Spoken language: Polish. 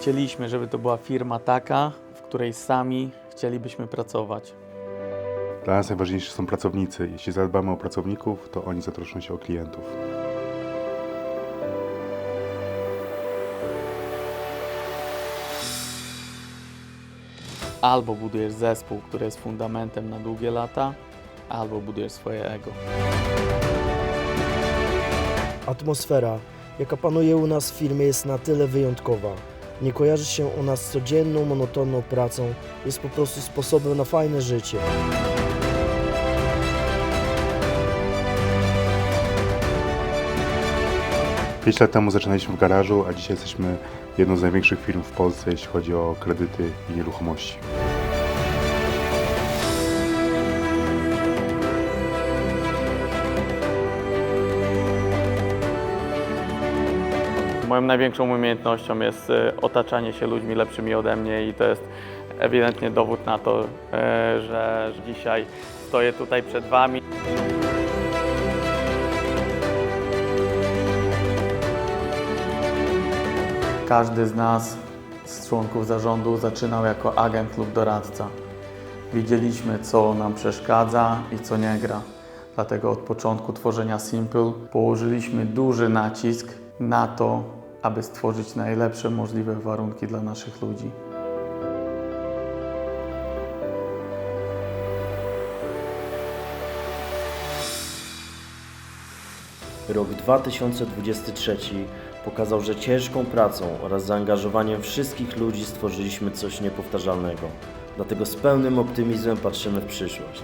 Chcieliśmy, żeby to była firma taka, w której sami chcielibyśmy pracować. Dla nas najważniejsi są pracownicy. Jeśli zadbamy o pracowników, to oni zatroszczą się o klientów. Albo budujesz zespół, który jest fundamentem na długie lata, albo budujesz swoje ego. Atmosfera, jaka panuje u nas w firmie, jest na tyle wyjątkowa. Nie kojarzy się u nas z codzienną, monotonną pracą, jest po prostu sposobem na fajne życie. Pięć lat temu zaczynaliśmy w garażu, a dzisiaj jesteśmy jedną z największych firm w Polsce, jeśli chodzi o kredyty i nieruchomości. Moją największą umiejętnością jest e, otaczanie się ludźmi lepszymi ode mnie i to jest ewidentnie dowód na to, e, że dzisiaj stoję tutaj przed Wami. Każdy z nas, z członków zarządu, zaczynał jako agent lub doradca. Widzieliśmy, co nam przeszkadza i co nie gra. Dlatego od początku tworzenia Simple położyliśmy duży nacisk na to, aby stworzyć najlepsze możliwe warunki dla naszych ludzi. Rok 2023 pokazał, że ciężką pracą oraz zaangażowaniem wszystkich ludzi stworzyliśmy coś niepowtarzalnego. Dlatego z pełnym optymizmem patrzymy w przyszłość.